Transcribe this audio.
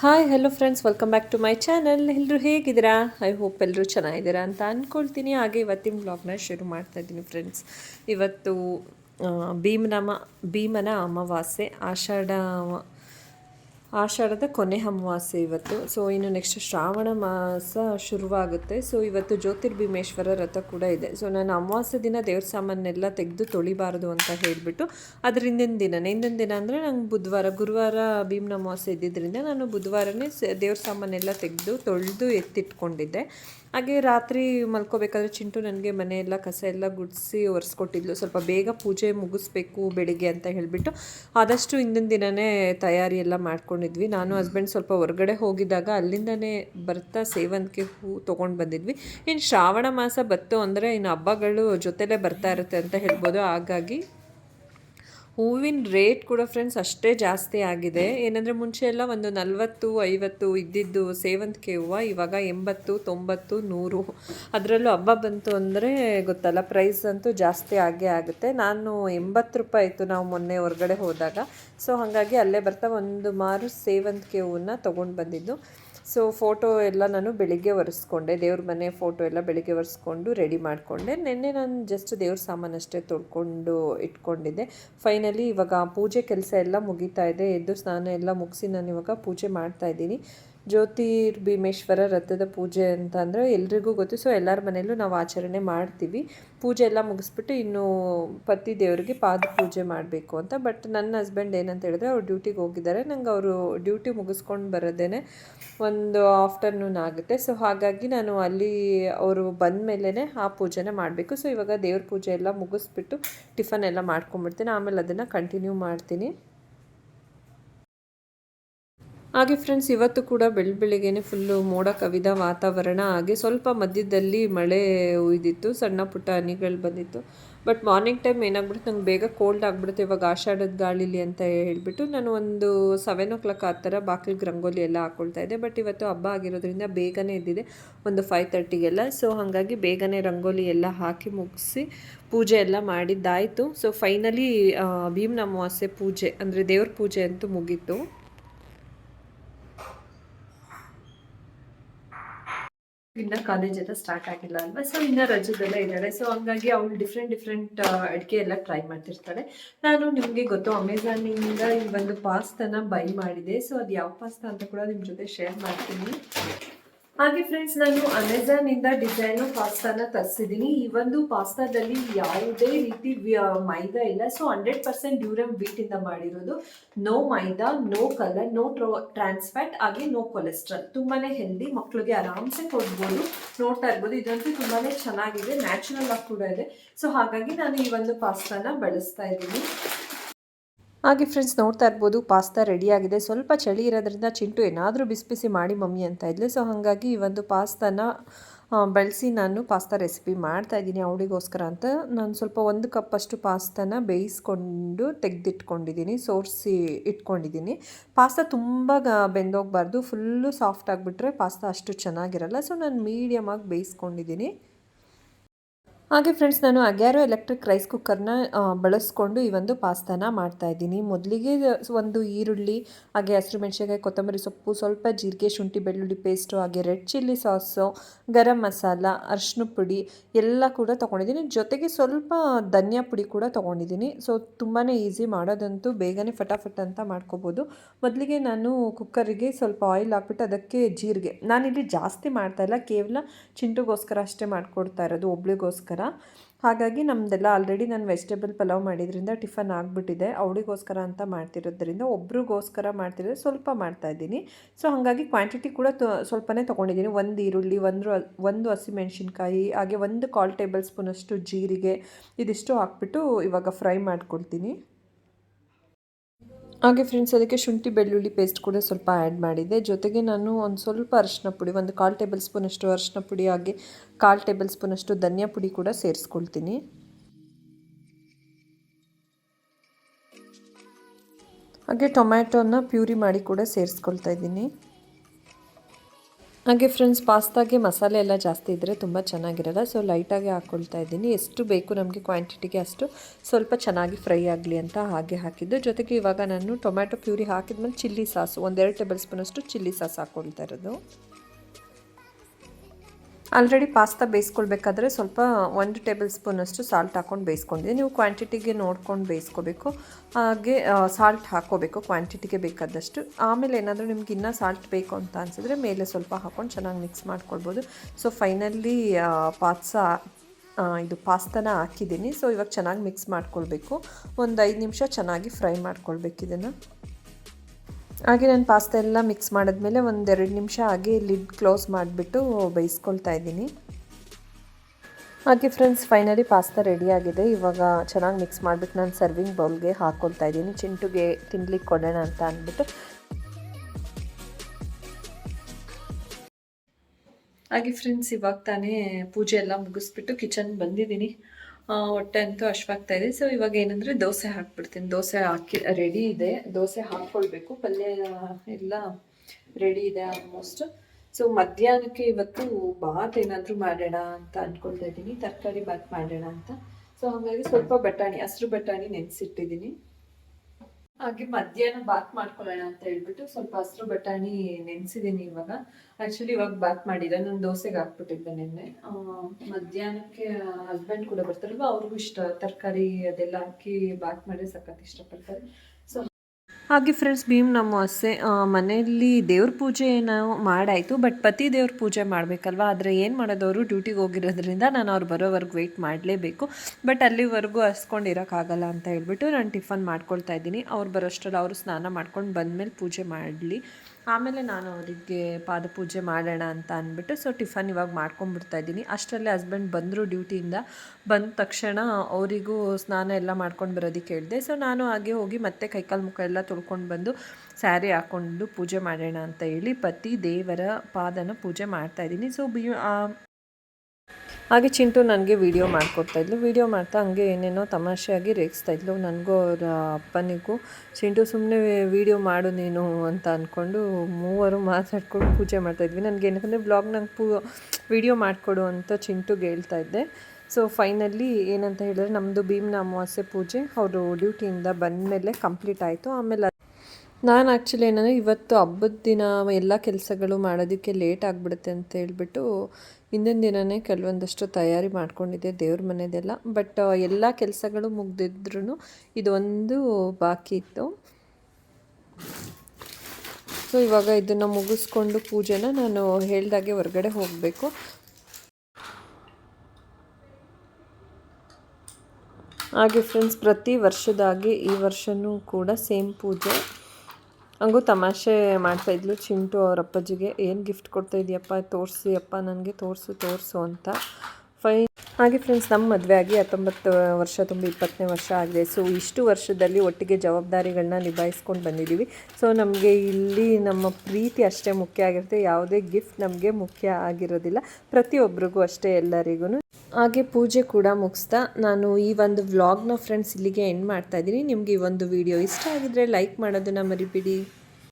Hi hello friends welcome back to my channel ಎಲ್ಲರೂ ಹೇಗಿದ್ದೀರಾ? I hope ಎಲ್ಲರೂ ಚೆನ್ನಾಗಿದ್ದೀರಾ ಅಂತ ಅಂದ್ಕೊಳ್ತೀನಿ ಹಾಗೆ ಇವತ್ತಿನ ಬ್ಲಾಗ್ನ ಶುರು ಮಾಡ್ತಾ ಇದ್ದೀನಿ ಫ್ರೆಂಡ್ಸ್ ಇವತ್ತು ಭೀಮನಮ, ಭೀಮನ ಅಮಾವಾಸ್ಯೆ, ಆಷಾಢ ಆಷಾಢದ ಕೊನೆ ಅಮಾವಾಸ್ಯೆ ಇವತ್ತು. ಸೊ ಇನ್ನು ನೆಕ್ಸ್ಟ್ ಶ್ರಾವಣ ಮಾಸ ಶುರುವಾಗುತ್ತೆ. ಸೊ ಇವತ್ತು ಜ್ಯೋತಿರ್ಭೀಮೇಶ್ವರ ರಥ ಕೂಡ ಇದೆ. ಸೊ ನಾನು ಅಮಾವಾಸ್ಯ ದಿನ ದೇವ್ರ ಸಾಮಾನೆಲ್ಲ ತೆಗೆದು ತೊಳಿಬಾರದು ಅಂತ ಹೇಳಿಬಿಟ್ಟು, ಅದ್ರ ಹಿಂದಿನ ದಿನನೇ, ಹಿಂದಿನ ದಿನ ಅಂದರೆ ನಂಗೆ ಬುಧವಾರ, ಗುರುವಾರ ಭೀಮನ ಅಮಾವಾಸ್ಯೆ ಇದ್ದಿದ್ದರಿಂದ ನಾನು ಬುಧವಾರನೇ ದೇವ್ರ ಸಾಮಾನೆಲ್ಲ ತೆಗೆದು, ತೊಳೆದು ಎತ್ತಿಟ್ಕೊಂಡಿದ್ದೆ. ಹಾಗೆ ರಾತ್ರಿ ಮಲ್ಕೋಬೇಕಾದ್ರೆ ಚಿಂಟು ನನಗೆ ಮನೆಯೆಲ್ಲ ಕಸ ಎಲ್ಲ ಗುಡಿಸಿ ಒರೆಸ್ಕೊಟ್ಟಿದ್ಲು. ಸ್ವಲ್ಪ ಬೇಗ ಪೂಜೆ ಮುಗಿಸ್ಬೇಕು ಬೆಳಿಗ್ಗೆ ಅಂತ ಹೇಳಿಬಿಟ್ಟು ಆದಷ್ಟು ಹಿಂದಿನ ದಿನವೇ ತಯಾರಿ ಎಲ್ಲ ಮಾಡ್ಕೊಂಡಿದ್ವಿ. ನಾನು ಹಸ್ಬೆಂಡ್ ಸ್ವಲ್ಪ ಹೊರಗಡೆ ಹೋಗಿದ್ದಾಗ ಅಲ್ಲಿಂದನೇ ಬರ್ತಾ ಸೇವಂತಿಗೆ ಹೂ ತೊಗೊಂಡು ಬಂದಿದ್ವಿ. ಇನ್ನು ಶ್ರಾವಣ ಮಾಸ ಬತ್ತು ಅಂದರೆ ಇನ್ನು ಹಬ್ಬಗಳು ಜೊತೆಲೇ ಬರ್ತಾ ಇರುತ್ತೆ ಅಂತ ಹೇಳ್ಬೋದು. ಹಾಗಾಗಿ ಹೂವಿನ ರೇಟ್ ಕೂಡ ಫ್ರೆಂಡ್ಸ್ ಅಷ್ಟೇ ಜಾಸ್ತಿ ಆಗಿದೆ. ಏನಂದರೆ ಮುಂಚೆ ಎಲ್ಲ ಒಂದು ನಲ್ವತ್ತು, ಐವತ್ತು ಇದ್ದಿದ್ದು ಸೇವಂತಿಗೆ ಹೂವು, ಇವಾಗ ಎಂಬತ್ತು, ತೊಂಬತ್ತು, ನೂರು. ಅದರಲ್ಲೂ ಹಬ್ಬ ಬಂತು ಅಂದರೆ ಗೊತ್ತಲ್ಲ ಪ್ರೈಸ್ ಅಂತೂ ಜಾಸ್ತಿ ಆಗೇ ಆಗುತ್ತೆ. ನಾನು ಎಂಬತ್ತು ರೂಪಾಯಿ ಇತ್ತು ನಾವು ಮೊನ್ನೆ ಹೊರಗಡೆ ಹೋದಾಗ. ಸೊ ಹಾಗಾಗಿ ಅಲ್ಲೇ ಬರ್ತಾ ಒಂದು ಮಾರು ಸೇವಂತಿಗೆ ಹೂವನ್ನ ತೊಗೊಂಡು ಬಂದಿದ್ದು. ಸೊ ಫೋಟೋ ಎಲ್ಲ ನಾನು ಬೆಳಿಗ್ಗೆ ಒರೆಸ್ಕೊಂಡೆ. ದೇವ್ರ ಮನೆ ಫೋಟೋ ಎಲ್ಲ ಬೆಳಿಗ್ಗೆ ಒರೆಸ್ಕೊಂಡು ರೆಡಿ ಮಾಡಿಕೊಂಡೆ. ನಿನ್ನೆ ನಾನು ಜಸ್ಟ್ ದೇವ್ರ ಸಾಮಾನು ಅಷ್ಟೇ ತೊಳ್ಕೊಂಡು ಇಟ್ಕೊಂಡಿದ್ದೆ. ಫೈನಲಿ ಇವಾಗ ಪೂಜೆ ಕೆಲಸ ಎಲ್ಲ ಮುಗೀತಾ ಇದೆ. ಎದ್ದು ಸ್ನಾನ ಎಲ್ಲ ಮುಗಿಸಿ ನಾನು ಇವಾಗ ಪೂಜೆ ಮಾಡ್ತಾ ಇದ್ದೀನಿ. ಜ್ಯೋತಿರ್ಭೀಮೇಶ್ವರ ರಥದ ಪೂಜೆ ಅಂತ ಅಂದರೆ ಎಲ್ರಿಗೂ ಗೊತ್ತು. ಸೊ ಎಲ್ಲರ ಮನೆಯಲ್ಲೂ ನಾವು ಆಚರಣೆ ಮಾಡ್ತೀವಿ. ಪೂಜೆ ಎಲ್ಲ ಮುಗಿಸ್ಬಿಟ್ಟು ಇನ್ನು ಪತಿ ದೇವರಿಗೆ ಪಾದ ಪೂಜೆ ಮಾಡಬೇಕು ಅಂತ. ಬಟ್ ನನ್ನ ಹಸ್ಬೆಂಡ್ ಏನಂತ ಹೇಳಿದ್ರೆ ಅವ್ರು ಡ್ಯೂಟಿಗೆ ಹೋಗಿದ್ದಾರೆ. ನಂಗೆ ಅವರು ಡ್ಯೂಟಿ ಮುಗಿಸ್ಕೊಂಡು ಬರೋದೇನೆ ಒಂದು ಆಫ್ಟರ್ನೂನ್ ಆಗುತ್ತೆ. ಸೊ ಹಾಗಾಗಿ ನಾನು ಅಲ್ಲಿ ಅವರು ಬಂದ ಮೇಲೇ ಆ ಪೂಜೆನ ಮಾಡಬೇಕು. ಸೊ ಇವಾಗ ದೇವ್ರ ಪೂಜೆ ಎಲ್ಲ ಮುಗಿಸ್ಬಿಟ್ಟು ಟಿಫನ್ ಎಲ್ಲ ಮಾಡ್ಕೊಂಬಿಡ್ತೀನಿ ಆಮೇಲೆ ಅದನ್ನು ಕಂಟಿನ್ಯೂ ಮಾಡ್ತೀನಿ. ಹಾಗೆ ಫ್ರೆಂಡ್ಸ್ ಇವತ್ತು ಕೂಡ ಬೆಳ, ಬೆಳಿಗ್ಗೆನೆ ಫುಲ್ಲು ಮೋಡ ಕವಿದ ವಾತಾವರಣ. ಹಾಗೆ ಸ್ವಲ್ಪ ಮಧ್ಯದಲ್ಲಿ ಮಳೆ ಉಯ್ದಿತ್ತು, ಸಣ್ಣ ಪುಟ್ಟ ಹನಿಗಳು ಬಂದಿತ್ತು. ಬಟ್ ಮಾರ್ನಿಂಗ್ ಟೈಮ್ ಏನಾಗ್ಬಿಡುತ್ತೆ? ನಂಗೆ ಬೇಗ ಕೋಲ್ಡ್ ಆಗಿಬಿಡುತ್ತೆ ಇವಾಗ ಆಷಾಢದ ಗಾಳಿಲಿ ಅಂತ ಹೇಳ್ಬಿಟ್ಟು ನಾನು ಒಂದು ಸೆವೆನ್ ಓ ಕ್ಲಾಕ್ ಆ ಥರ ಬಾಗಿಲಿಗೆ ರಂಗೋಲಿ ಎಲ್ಲ ಹಾಕ್ಕೊಳ್ತಾ ಇದ್ದೆ. ಬಟ್ ಇವತ್ತು ಹಬ್ಬ ಆಗಿರೋದ್ರಿಂದ ಬೇಗನೆ ಇದ್ದಿದೆ ಒಂದು ಫೈವ್ ತರ್ಟಿಗೆಲ್ಲ ಸೊ ಹಾಗಾಗಿ ಬೇಗನೆ ರಂಗೋಲಿ ಎಲ್ಲ ಹಾಕಿ ಮುಗಿಸಿ ಪೂಜೆ ಎಲ್ಲ ಮಾಡಿದ್ದಾಯಿತು. ಸೊ ಫೈನಲಿ ಭೀಮ್ನ ಅಮಾವಾಸ್ಯೆ ಪೂಜೆ, ಅಂದರೆ ದೇವ್ರ ಪೂಜೆ ಅಂತೂ ಮುಗೀತು. ಇನ್ನ ಕಾಲೇಜ್ ಎಲ್ಲ ಸ್ಟಾರ್ಟ್ ಆಗಿಲ್ಲ ಅಲ್ವಾ? ಸೊ ಇನ್ನ ರಜದಲ್ಲೇ ಇದ್ದಾಳೆ ಸೊ ಹಂಗಾಗಿ ಅವಳು ಡಿಫ್ರೆಂಟ್ ಡಿಫ್ರೆಂಟ್ ಅಡಿಕೆ ಎಲ್ಲ ಟ್ರೈ ಮಾಡ್ತಿರ್ತಾಳೆ. ನಾನು ನಿಮಗೆ ಗೊತ್ತು ಅಮೆಝಾನಿಂದ ಈ ಒಂದು ಪಾಸ್ತಾನ ಬೈ ಮಾಡಿದೆ. ಸೊ ಅದು ಯಾವ ಪಾಸ್ತಾ ಅಂತ ಕೂಡ ನಿಮ್ಮ ಜೊತೆ ಶೇರ್ ಮಾಡ್ತೀನಿ. ಹಾಗೆ ಫ್ರೆಂಡ್ಸ್ ನಾನು ಅಮೆಝಾನ್ ಇಂದ ಡಿಸೈನ್ ಪಾಸ್ತಾನ ತರಿಸಿದ್ದೀನಿ. ಈ ಒಂದು ಪಾಸ್ತಾದಲ್ಲಿ ಯಾವುದೇ ರೀತಿ ಮೈದಾ ಇಲ್ಲ. So hundred percent durum wheat ಇಂದ ಮಾಡಿರೋದು. No maida no colour no ಟ್ರೋ trans fat ಹಾಗೆ ನೋ ಕೊಲೆಸ್ಟ್ರಾಲ್ ತುಂಬಾನೇ ಹೆಲ್ದಿ ಮಕ್ಕಳಿಗೆ ಆರಾಮ್ಸೆ ಕೊಡ್ಬೋದು, ನೋಡ್ತಾ ಇರ್ಬೋದು. ಇದಂತೂ ತುಂಬಾನೇ ಚೆನ್ನಾಗಿದೆ ನ್ಯಾಚುರಲ್ ಆಗಿ ಕೂಡ ಇದೆ. ಸೊ ಹಾಗಾಗಿ ನಾನು ಈ ಒಂದು ಪಾಸ್ತಾನ ಬಳಸ್ತಾ ಇದ್ದೀನಿ. ಹಾಗೆ ಫ್ರೆಂಡ್ಸ್ ನೋಡ್ತಾ ಇರ್ಬೋದು ಪಾಸ್ತಾ ರೆಡಿಯಾಗಿದೆ ಸ್ವಲ್ಪ ಚಳಿ ಇರೋದ್ರಿಂದ ಚಿಂಟು ಏನಾದರೂ ಬಿಸಿ ಬಿಸಿ ಮಾಡಿ ಮಮ್ಮಿ ಅಂತ ಇದ್ಲೆ. ಸೊ ಹಾಗಾಗಿ ಈ ಒಂದು ಪಾಸ್ತಾನ ಬಳಸಿ ನಾನು ಪಾಸ್ತಾ ರೆಸಿಪಿ ಮಾಡ್ತಾ ಇದ್ದೀನಿ ಅವಳಿಗೋಸ್ಕರ ಅಂತ. ನಾನು ಸ್ವಲ್ಪ ಒಂದು ಕಪ್ಪಷ್ಟು ಪಾಸ್ತಾನ ಬೇಯಿಸ್ಕೊಂಡು ತೆಗೆದಿಟ್ಕೊಂಡಿದ್ದೀನಿ, ಸೋರಿಸಿ ಇಟ್ಕೊಂಡಿದ್ದೀನಿ. ಪಾಸ್ತಾ ತುಂಬ ಬೆಂದೋಗಬಾರ್ದು. ಫುಲ್ಲು ಸಾಫ್ಟ್ ಆಗಿಬಿಟ್ರೆ ಪಾಸ್ತಾ ಅಷ್ಟು ಚೆನ್ನಾಗಿರಲ್ಲ. ಸೊ ನಾನು ಮೀಡಿಯಮ್ ಆಗಿ ಬೇಯಿಸ್ಕೊಂಡಿದ್ದೀನಿ. ಹಾಗೆ ಫ್ರೆಂಡ್ಸ್ ನಾನು ಅಗ್ಯಾರೋ ಎಲೆಕ್ಟ್ರಿಕ್ ರೈಸ್ ಕುಕ್ಕರ್ನ ಬಳಸ್ಕೊಂಡು ಈ ಒಂದು ಪಾಸ್ತಾನ ಮಾಡ್ತಾ ಇದ್ದೀನಿ. ಮೊದಲಿಗೆ ಒಂದು ಈರುಳ್ಳಿ, ಹಾಗೆ ಹಸಿರು ಮೆಣಸಿನಕಾಯಿ, ಕೊತ್ತಂಬರಿ ಸೊಪ್ಪು, ಸ್ವಲ್ಪ ಜೀರಿಗೆ, ಶುಂಠಿ, ಬೆಳ್ಳುಳ್ಳಿ ಪೇಸ್ಟು ಹಾಗೆ red chilli sauce garam masala ಅರ್ಶಿನ ಪುಡಿ ಎಲ್ಲ ಕೂಡ ತೊಗೊಂಡಿದ್ದೀನಿ. ಜೊತೆಗೆ ಸ್ವಲ್ಪ ಧನಿಯಾ ಪುಡಿ ಕೂಡ ತೊಗೊಂಡಿದ್ದೀನಿ. ಸೊ ತುಂಬಾ ಈಸಿ ಮಾಡೋದಂತೂ ಬೇಗನೆ ಫಟಾಫಟ್ ಅಂತ ಮಾಡ್ಕೋಬೋದು. ಮೊದಲಿಗೆ ನಾನು ಕುಕ್ಕರಿಗೆ ಸ್ವಲ್ಪ ಆಯಿಲ್ ಹಾಕ್ಬಿಟ್ಟು ಅದಕ್ಕೆ ಜೀರಿಗೆ. ನಾನಿಲ್ಲಿ ಜಾಸ್ತಿ ಮಾಡ್ತಾ ಇಲ್ಲ. ಕೇವಲ ಚಿಂಟುಗೋಸ್ಕರ ಅಷ್ಟೇ ಮಾಡಿಕೊಡ್ತಾ ಇರೋದು, ಒಬ್ಳಿಗೋಸ್ಕರ. ಹಾಗಾಗಿ ನಮ್ಮದೆಲ್ಲ ಆಲ್ರೆಡಿ ನಾನು ವೆಜಿಟೇಬಲ್ ಪಲಾವ್ ಮಾಡಿದ್ರಿಂದ ಟಿಫನ್ ಆಗಿಬಿಟ್ಟಿದೆ. ಅವಳಿಗೋಸ್ಕರ ಅಂತ ಮಾಡ್ತಿರೋದ್ರಿಂದ ಒಬ್ರಿಗೋಸ್ಕರ ಮಾಡ್ತಿರೋದು ಸ್ವಲ್ಪ ಮಾಡ್ತಾ ಇದ್ದೀನಿ. ಸೊ ಹಾಗಾಗಿ ಕ್ವಾಂಟಿಟಿ ಕೂಡ ಸ್ವಲ್ಪನೇ ತೊಗೊಂಡಿದ್ದೀನಿ. ಒಂದು ಈರುಳ್ಳಿ ಒಂದು ಒಂದು ಹಸಿಮೆಣ್ಸಿನ್ಕಾಯಿ ಹಾಗೆ ಒಂದು ಕಾಲ್ ಟೇಬಲ್ ಸ್ಪೂನಷ್ಟು ಜೀರಿಗೆ, ಇದಿಷ್ಟು ಹಾಕ್ಬಿಟ್ಟು ಇವಾಗ ಫ್ರೈ ಮಾಡ್ಕೊಳ್ತೀನಿ. ಹಾಗೆ ಫ್ರೆಂಡ್ಸ್ ಅದಕ್ಕೆ ಶುಂಠಿ, ಬೆಳ್ಳುಳ್ಳಿ ಪೇಸ್ಟ್ ಕೂಡ ಸ್ವಲ್ಪ ಆ್ಯಡ್ ಮಾಡಿದೆ. ಜೊತೆಗೆ ನಾನು ಒಂದು ಸ್ವಲ್ಪ ಅರಿಶಿನ ಪುಡಿ, ಒಂದು ಕಾಲು ಟೇಬಲ್ ಸ್ಪೂನಷ್ಟು ಅರಿಶಿನ ಪುಡಿ ಹಾಗೆ ಕಾಲು ಟೇಬಲ್ ಸ್ಪೂನಷ್ಟು ಧನಿಯಾ ಪುಡಿ ಕೂಡ ಸೇರಿಸ್ಕೊಳ್ತೀನಿ. ಹಾಗೆ ಟೊಮ್ಯಾಟೋನ ಪ್ಯೂರಿ ಮಾಡಿ ಕೂಡ ಸೇರಿಸ್ಕೊಳ್ತಾ ಇದ್ದೀನಿ. ಹಾಗೆ ಫ್ರೆಂಡ್ಸ್ ಪಾಸ್ತಾಗೆ ಮಸಾಲೆ ಎಲ್ಲ ಜಾಸ್ತಿ ಇದ್ದರೆ ತುಂಬ ಚೆನ್ನಾಗಿರಲ್ಲ. ಸೊ ಲೈಟಾಗಿ ಹಾಕ್ಕೊಳ್ತಾ ಇದ್ದೀನಿ. ಎಷ್ಟು ಬೇಕು ನಮಗೆ ಕ್ವಾಂಟಿಟಿಗೆ ಅಷ್ಟು ಸ್ವಲ್ಪ ಚೆನ್ನಾಗಿ ಫ್ರೈ ಆಗಲಿ ಅಂತ ಹಾಗೆ ಹಾಕಿದ್ದು. ಜೊತೆಗೆ ಇವಾಗ ನಾನು ಟೊಮ್ಯಾಟೊ ಪ್ಯೂರಿ ಹಾಕಿದ್ಮೇಲೆ ಚಿಲ್ಲಿ ಸಾಸು ಒಂದೆರಡು ಟೇಬಲ್ ಸ್ಪೂನಷ್ಟು ಚಿಲ್ಲಿ ಸಾಸ್ ಹಾಕ್ಕೊಳ್ತಾ ಇರೋದು. ಆಲ್ರೆಡಿ ಪಾಸ್ತಾ ಬೇಯಿಸ್ಕೊಳ್ಬೇಕಾದ್ರೆ ಸ್ವಲ್ಪ ಒಂದು ಟೇಬಲ್ ಸ್ಪೂನಷ್ಟು ಸಾಲ್ಟ್ ಹಾಕ್ಕೊಂಡು ಬೇಯಿಸ್ಕೊಂಡಿದ್ದೀನಿ ನೀವು ಕ್ವಾಂಟಿಟಿಗೆ ನೋಡ್ಕೊಂಡು ಬೇಯಿಸ್ಕೋಬೇಕು. ಹಾಗೆ ಸಾಲ್ಟ್ ಹಾಕ್ಕೋಬೇಕು ಕ್ವಾಂಟಿಟಿಗೆ ಬೇಕಾದಷ್ಟು. ಆಮೇಲೆ ಏನಾದರೂ ನಿಮ್ಗೆ ಇನ್ನೂ ಸಾಲ್ಟ್ ಬೇಕು ಅಂತ ಅನಿಸಿದ್ರೆ ಮೇಲೆ ಸ್ವಲ್ಪ ಹಾಕ್ಕೊಂಡು ಚೆನ್ನಾಗಿ ಮಿಕ್ಸ್ ಮಾಡ್ಕೊಳ್ಬೋದು. ಸೊ ಫೈನಲಿ ಪಾತ್ಸ ಇದು ಪಾಸ್ತಾನ ಹಾಕಿದ್ದೀನಿ. ಸೊ ಇವಾಗ ಚೆನ್ನಾಗಿ ಮಿಕ್ಸ್ ಮಾಡ್ಕೊಳ್ಬೇಕು. ಒಂದು ಐದು ನಿಮಿಷ ಚೆನ್ನಾಗಿ ಫ್ರೈ ಮಾಡ್ಕೊಳ್ಬೇಕು ಇದನ್ನು. ಹಾಗೆ ನಾನು ಪಾಸ್ತಾ ಎಲ್ಲ ಮಿಕ್ಸ್ ಮಾಡಿದ್ಮೇಲೆ ಒಂದೆರಡು ನಿಮಿಷ ಹಾಗೆ ಲಿಡ್ ಕ್ಲೋಸ್ ಮಾಡಿಬಿಟ್ಟು ಬೇಯಿಸ್ಕೊಳ್ತಾ ಇದ್ದೀನಿ. ಹಾಗೆ ಫ್ರೆಂಡ್ಸ್ ಫೈನಲಿ ಪಾಸ್ತಾ ರೆಡಿ ಆಗಿದೆ. ಇವಾಗ ಚೆನ್ನಾಗಿ ಮಿಕ್ಸ್ ಮಾಡಿಬಿಟ್ಟು ನಾನು ಸರ್ವಿಂಗ್ ಬೌಲ್ಗೆ ಹಾಕ್ಕೊಳ್ತಾ ಇದ್ದೀನಿ. ಚಿಂಟುಗೆ ತಿನ್ಲಿಕ್ಕೆ ಕೊಡೋಣ ಅಂತ ಅಂದ್ಬಿಟ್ಟು. ಹಾಗೆ ಫ್ರೆಂಡ್ಸ್ ಇವಾಗ ತಾನೇ ಪೂಜೆ ಎಲ್ಲ ಮುಗಿಸ್ಬಿಟ್ಟು ಕಿಚನ್ ಬಂದಿದ್ದೀನಿ. ಹೊಟ್ಟೆ ಅಂತೂ ಹಶ್ವಾಗ್ತಾ ಇದೆ. ಸೊ ಇವಾಗ ಏನಂದರೆ ದೋಸೆ ಹಾಕ್ಬಿಡ್ತೀನಿ. ದೋಸೆ ಹಾಕಿ ರೆಡಿ ಇದೆ. ದೋಸೆ ಹಾಕ್ಕೊಳ್ಬೇಕು. ಪಲ್ಯ ಎಲ್ಲ ರೆಡಿ ಇದೆ ಆಲ್ಮೋಸ್ಟ್ ಸೊ ಮಧ್ಯಾಹ್ನಕ್ಕೆ ಇವತ್ತು ಬಾತ್ ಏನಾದರೂ ಮಾಡೋಣ ಅಂತ ಅಂದ್ಕೊಳ್ತಾ ಇದ್ದೀನಿ. ತರಕಾರಿ ಬಾತ್ ಮಾಡೋಣ ಅಂತ. ಸೊ ಹಾಗಾಗಿ ಸ್ವಲ್ಪ ಬಟಾಣಿ, ಹಸಿರು ಬಟಾಣಿ ನೆನೆಸಿಟ್ಟಿದ್ದೀನಿ. ಹಾಗೆ ಮಧ್ಯಾಹ್ನ ಬಾತ್ ಮಾಡ್ಕೊಳ್ಳೋಣ ಅಂತ ಹೇಳ್ಬಿಟ್ಟು ಸ್ವಲ್ಪ ಹಸಿರು ಬಟಾಣಿ ನೆನೆಸಿದ್ದೀನಿ ಇವಾಗ. ಆ್ಯಕ್ಚುಲಿ ಇವಾಗ ಬಾತ್ ಮಾಡಿಲ್ಲ, ನಾನು ದೋಸೆಗೆ ಹಾಕ್ಬಿಟ್ಟಿದ್ದೆ ನಿನ್ನೆ. ಮಧ್ಯಾಹ್ನಕ್ಕೆ ಹಸ್ಬೆಂಡ್ ಕೂಡ ಬರ್ತಾರಲ್ವ, ಅವ್ರಿಗೂ ಇಷ್ಟ. ತರಕಾರಿ ಅದೆಲ್ಲ ಹಾಕಿ ಬಾತ್ ಮಾಡಿ ಸಖತ್ ಇಷ್ಟಪಡ್ತಾರೆ. ಹಾಗೆ ಫ್ರೆಂಡ್ಸ್ ಭೀಮ್ ನಮ್ಮ ಅಸೆ ಮನೆಯಲ್ಲಿ ದೇವ್ರ ಪೂಜೆ ನಾವು ಮಾಡಾಯಿತು ಬಟ್ ಪತಿ ದೇವ್ರ ಪೂಜೆ ಮಾಡಬೇಕಲ್ವ? ಆದರೆ ಏನು ಮಾಡೋದವರು ಡ್ಯೂಟಿಗೆ ಹೋಗಿರೋದ್ರಿಂದ ನಾನು ಅವ್ರು ಬರೋವರೆಗೂ ವೆಯ್ಟ್ ಮಾಡಲೇಬೇಕು. ಬಟ್ ಅಲ್ಲಿವರೆಗೂ ಹಸ್ಕೊಂಡಿರೋಕ್ಕಾಗಲ್ಲ ಅಂತ ಹೇಳ್ಬಿಟ್ಟು ನಾನು ಟಿಫನ್ ಮಾಡ್ಕೊಳ್ತಾ ಇದ್ದೀನಿ. ಅವ್ರು ಬರೋಷ್ಟರಲ್ಲಿ ಅವರು ಸ್ನಾನ ಮಾಡ್ಕೊಂಡು ಬಂದಮೇಲೆ ಪೂಜೆ ಮಾಡಲಿ. ಆಮೇಲೆ ನಾನು ಅವರಿಗೆ ಪಾದ ಪೂಜೆ ಮಾಡೋಣ ಅಂತ ಅಂದ್ಬಿಟ್ಟು ಸೊ ಟಿಫನ್ ಇವಾಗ ಮಾಡ್ಕೊಂಡ್ಬಿಡ್ತಾ ಇದ್ದೀನಿ. ಅಷ್ಟರಲ್ಲೇ ಹಸ್ಬೆಂಡ್ ಬಂದರು ಡ್ಯೂಟಿಯಿಂದ ಬಂದ ತಕ್ಷಣ ಅವರಿಗೂ ಸ್ನಾನ ಎಲ್ಲ ಮಾಡ್ಕೊಂಡು ಬರೋದಕ್ಕೆ ಹೇಳಿದೆ ಸೊ ನಾನು ಹಾಗೆ ಹೋಗಿ ಮತ್ತೆ ಕೈಕಾಲು ಮುಖ ಎಲ್ಲ ತೊಳ್ಕೊಂಡು ಬಂದು ಸ್ಯಾರಿ ಹಾಕ್ಕೊಂಡು ಪೂಜೆ ಮಾಡೋಣ ಅಂತ ಹೇಳಿ ಪತಿ ದೇವರ ಪಾದನ ಪೂಜೆ ಮಾಡ್ತಾ ಇದ್ದೀನಿ. ಸೊ ಬಿ ಹಾಗೆ ಚಿಂಟು ನನಗೆ ವಿಡಿಯೋ ಮಾಡ್ಕೊಡ್ತಾ ಇದ್ಲು. ವಿಡಿಯೋ ಮಾಡ್ತಾ ಹಂಗೆ ಏನೇನೋ ತಮಾಷೆಯಾಗಿ ರೇಗಿಸ್ತಾ ಇದ್ಲು. ನನಗೂ ಅವರ ಅಪ್ಪನಿಗೂ, ಚಿಂಟು ಸುಮ್ಮನೆ ವಿಡಿಯೋ ಮಾಡು ನೀನು ಅಂತ ಅಂದ್ಕೊಂಡು ಮೂವರು ಮಾತಾಡ್ಕೊಂಡು ಪೂಜೆ ಮಾಡ್ತಾಯಿದ್ವಿ ನನಗೆ ಏನಕ್ಕಂದರೆ ಬ್ಲಾಗ್ ನಂಗೆ ಪೂ ವಿಡಿಯೋ ಮಾಡಿಕೊಡು ಅಂತ ಚಿಂಟುಗೆ ಹೇಳ್ತಾ ಇದ್ದೆ. ಸೊ ಫೈನಲಿ ಏನಂತ ಹೇಳಿದ್ರೆ ನಮ್ಮದು ಭೀಮ್ನ ಅಮಾವಾಸ್ಯೆ ಪೂಜೆ ಅವರು ಡ್ಯೂಟಿಯಿಂದ ಬಂದಮೇಲೆ ಕಂಪ್ಲೀಟ್ ಆಯಿತು. ಆಮೇಲೆ ನಾನು ಆ್ಯಕ್ಚುಲಿ ಏನಂದರೆ ಇವತ್ತು ಹಬ್ಬದ ದಿನ ಎಲ್ಲ ಕೆಲಸಗಳು ಮಾಡೋದಕ್ಕೆ ಲೇಟ್ ಆಗಿಬಿಡುತ್ತೆ ಅಂತ ಹೇಳ್ಬಿಟ್ಟು ಹಿಂದಿನ ದಿನವೇ ಕೆಲವೊಂದಷ್ಟು ತಯಾರಿ ಮಾಡ್ಕೊಂಡಿದ್ದೆ ದೇವ್ರ ಮನೆದೆಲ್ಲ. ಬಟ್ ಎಲ್ಲ ಕೆಲಸಗಳು ಮುಗ್ದಿದ್ರು ಇದೊಂದು ಬಾಕಿ ಇತ್ತು. ಸೊ ಇವಾಗ ಇದನ್ನು ಮುಗಿಸ್ಕೊಂಡು ಪೂಜೆನ ನಾನು ಹೇಳ್ದಾಗೆ ಹೊರಗಡೆ ಹೋಗಬೇಕು. ಹಾಗೆ ಫ್ರೆಂಡ್ಸ್ ಪ್ರತಿ ವರ್ಷದಾಗೆ ಈ ವರ್ಷವೂ ಕೂಡ ಸೇಮ್ ಪೂಜೆ. ಹಂಗೂ ತಮಾಷೆ ಮಾಡ್ತಾಯಿದ್ಲು ಚಿಂಟು ಅವ್ರ ಅಪ್ಪಾಜಿಗೆ, ಏನು ಗಿಫ್ಟ್ ಕೊಡ್ತಾ ಇದೆಯಪ್ಪ? ತೋರಿಸಿ ಅಪ್ಪ ನನಗೆ, ತೋರಿಸು ತೋರಿಸು ಅಂತ. ಫೈ ಹಾಗೆ ಫ್ರೆಂಡ್ಸ್ ನಮ್ಮ ಮದುವೆ ಆಗಿ ಹತ್ತೊಂಬತ್ತು ವರ್ಷ ತುಂಬ ಇಪ್ಪತ್ತನೇ ವರ್ಷ ಆಗಿದೆ. ಸೊ ಇಷ್ಟು ವರ್ಷದಲ್ಲಿ ಒಟ್ಟಿಗೆ ಜವಾಬ್ದಾರಿಗಳನ್ನ ನಿಭಾಯಿಸ್ಕೊಂಡು ಬಂದಿದ್ದೀವಿ ಸೊ ನಮಗೆ ಇಲ್ಲಿ ನಮ್ಮ ಪ್ರೀತಿ ಅಷ್ಟೇ ಮುಖ್ಯ ಆಗಿರುತ್ತೆ. ಯಾವುದೇ ಗಿಫ್ಟ್ ನಮಗೆ ಮುಖ್ಯ ಆಗಿರೋದಿಲ್ಲ. ಪ್ರತಿಯೊಬ್ಬರಿಗೂ ಅಷ್ಟೇ ಎಲ್ಲರಿಗೂ ಹಾಗೆ ಪೂಜೆ ಕೂಡ ಮುಗಿಸ್ತಾ ನಾನು ಈ ಒಂದು ವ್ಲಾಗ್ನ ಫ್ರೆಂಡ್ಸ್ ಇಲ್ಲಿಗೆ ಎಂಡ್ ಮಾಡ್ತಾ ಇದ್ದೀನಿ. ನಿಮಗೆ ಈ ಒಂದು ವಿಡಿಯೋ ಇಷ್ಟ ಆಗಿದ್ರೆ ಲೈಕ್ ಮಾಡೋದನ್ನ ಮರಿಬೇಡಿ.